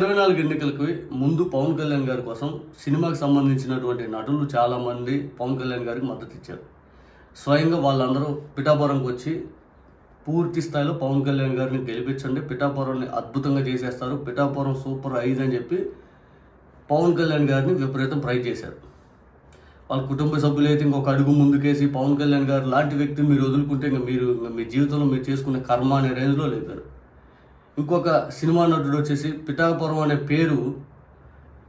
ఇరవై నాలుగు ఎన్నికలకు ముందు పవన్ కళ్యాణ్ గారి కోసం సినిమాకి సంబంధించినటువంటి నటులు చాలామంది పవన్ కళ్యాణ్ గారికి మద్దతు ఇచ్చారు. స్వయంగా వాళ్ళందరూ పిఠాపురంకి వచ్చి పూర్తి స్థాయిలో పవన్ కళ్యాణ్ గారిని గెలిపించండి పిఠాపురంని అద్భుతంగా చేసేస్తారు పిఠాపురం సూపర్ ఐదు అని చెప్పి పవన్ కళ్యాణ్ గారిని విపరీతం ట్రై చేశారు. వాళ్ళ కుటుంబ సభ్యులైతే ఇంకొక అడుగు ముందుకేసి పవన్ కళ్యాణ్ గారు లాంటి వ్యక్తిని మీరు వదులుకుంటే ఇంకా మీరు మీ జీవితంలో మీరు చేసుకునే కర్మ అనే రేంజ్లో లేపారు. ఇంకొక సినిమా నటుడు వచ్చేసి పిఠాపురం అనే పేరు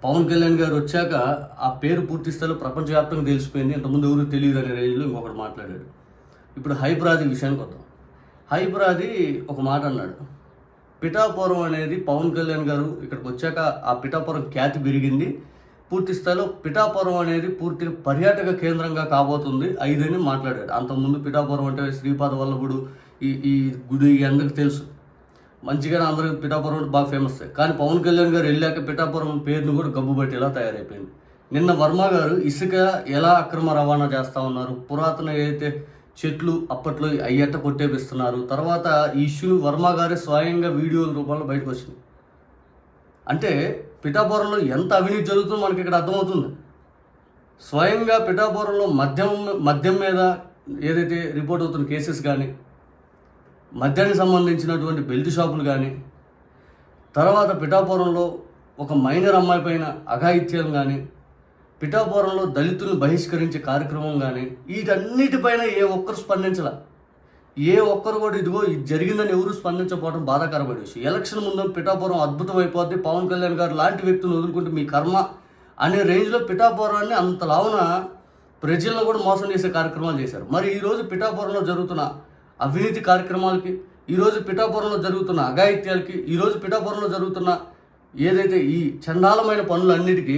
పవన్ కళ్యాణ్ గారు వచ్చాక ఆ పేరు పూర్తి స్థాయిలో ప్రపంచవ్యాప్తంగా తెలిసిపోయింది. ఇంతకుముందు ఎవరు తెలియదు అనే రేంజ్లో ఇంకొకటి మాట్లాడాడు. ఇప్పుడు హైపరాది విషయానికి వద్దాం. హైపరాది ఒక మాట అన్నాడు. పిఠాపురం అనేది పవన్ కళ్యాణ్ గారు ఇక్కడికి వచ్చాక ఆ పిఠాపురం ఖ్యాతి పెరిగింది. పూర్తి స్థాయిలో పిఠాపురం అనేది పూర్తిగా పర్యాటక కేంద్రంగా కాబోతుంది ఐదని మాట్లాడాడు. అంతకుముందు పిఠాపురం అంటే శ్రీపాద వల్లభుడు ఈ ఈ గుడి అందరికి తెలుసు. మంచిగానే అందరికి పిఠాపురం బాగా ఫేమస్ కానీ పవన్ కళ్యాణ్ గారు వెళ్ళాక పిఠాపురం పేరును కూడా గబ్బు ఇలా తయారైపోయింది. నిన్న వర్మ గారు ఇసుక ఎలా అక్రమ రవాణా చేస్తూ ఉన్నారు పురాతన ఏదైతే చెట్లు అప్పట్లో అయ్యట కొట్టేపిస్తున్నారు తర్వాత ఈ ఇష్యూని వర్మ గారే స్వయంగా వీడియోల రూపంలో బయటకు వచ్చింది. అంటే పిఠాపురంలో ఎంత అవినీతి జరుగుతుందో మనకి ఇక్కడ అర్థమవుతుంది. స్వయంగా పిఠాపురంలో మద్యం మద్యం మీద ఏదైతే రిపోర్ట్ అవుతున్న కేసెస్ కానీ మద్యానికి సంబంధించినటువంటి బెల్ట్ షాపులు కానీ తర్వాత పిఠాపురంలో ఒక మైనర్ అమ్మాయి పైన అఘాయిత్యం కానీ పిఠాపురంలో దళితులను బహిష్కరించే కార్యక్రమం కానీ వీటన్నిటిపైన ఏ ఒక్కరు స్పందించాల. ఏ ఒక్కరు కూడా ఇదిగో ఇది జరిగిందని ఎవరు స్పందించకపోవడం బాధాకరమైన విషయం. ఎలక్షన్ ముందు పిఠాపురం అద్భుతం అయిపోద్ది. పవన్ కళ్యాణ్ గారు లాంటి వ్యక్తులను వదులుకుంటే మీ కర్మ అనే రేంజ్లో పిఠాపురాన్ని అంత లావున ప్రజలను కూడా మోసం చేసే కార్యక్రమాలు చేశారు. మరి ఈరోజు పిఠాపురంలో జరుగుతున్న అవినీతి కార్యక్రమాలకి ఈరోజు పిఠాపురంలో జరుగుతున్న అఘాయిత్యాలకి ఈరోజు పిఠాపురంలో జరుగుతున్న ఏదైతే ఈ చండాలమైన పనులన్నిటికీ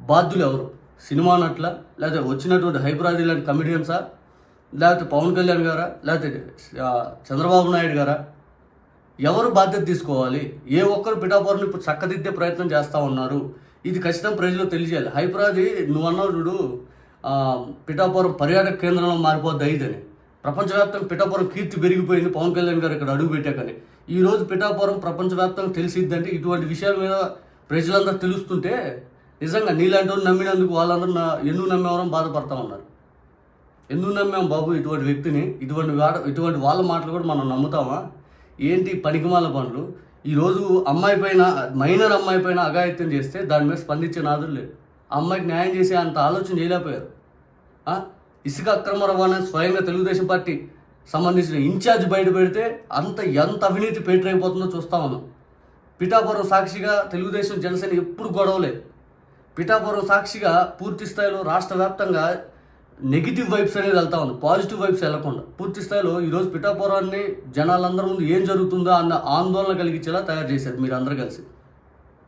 బాధ్యులు ఎవరు? సినిమా నట్ల లేకపోతే వచ్చినటువంటి హైబ్రాజీ లాంటి కమెడియన్సా లేకపోతే పవన్ కళ్యాణ్ గారా లేకపోతే చంద్రబాబు నాయుడు గారా? ఎవరు బాధ్యత తీసుకోవాలి? ఏ ఒక్కరు పిఠాపురం ఇప్పుడు చక్కదిద్దే ప్రయత్నం చేస్తూ ఉన్నారు? ఇది ఖచ్చితంగా ప్రజలు తెలియజేయాలి హైపరాది నువ్వు అన్నావు చూడు పిఠాపురం పర్యాటక కేంద్రంలో మారిపోద్ది అని ప్రపంచవ్యాప్తంగా పిఠాపురం కీర్తి పెరిగిపోయింది. పవన్ కళ్యాణ్ గారు ఇక్కడ అడుగు పెట్టాకని. ఈరోజు పిఠాపురం ప్రపంచవ్యాప్తంగా తెలిసిద్దంటే ఇటువంటి విషయాల మీద ప్రజలందరూ తెలుస్తుంటే నిజంగా నీలాంటి వాళ్ళు నమ్మినందుకు వాళ్ళందరూ నా ఎందుకు నమ్మేవారని బాధపడతా ఉన్నారు. ఎందుకు నమ్మాం బాబు ఇటువంటి వ్యక్తిని? ఇటువంటి వాడ ఇటువంటి వాళ్ళ మాటలు కూడా మనం నమ్ముతామా? ఏంటి పనికిమాల పనులు? ఈరోజు అమ్మాయి పైన మైనర్ అమ్మాయి పైన అఘాయిత్యం చేస్తే దాని మీద స్పందించే నాదులు లేదు అమ్మాయికి న్యాయం చేసే అంత ఆలోచన చేయలేకపోయారు. ఇసుక అక్రమ రవాణా స్వయంగా తెలుగుదేశం పార్టీ సంబంధించిన ఇన్ఛార్జ్ బయట పెడితే అంత ఎంత అవినీతి పేటరైపోతుందో చూస్తా ఉన్నాం. పిఠాపురం సాక్షిగా తెలుగుదేశం జనసేన ఎప్పుడు గొడవలే. పిఠాపురం సాక్షిగా పూర్తి స్థాయిలో రాష్ట్ర వ్యాప్తంగా నెగిటివ్ వైబ్స్ అనేది వెళ్తా ఉంది. పాజిటివ్ వైబ్స్ వెళ్ళకుండా. పూర్తి స్థాయిలో ఈరోజు పిఠాపురాన్ని జనాలందరి ముందు ఏం జరుగుతుందో అన్న ఆందోళన కలిగించేలా తయారు చేశారు మీరు అందరూ కలిసి.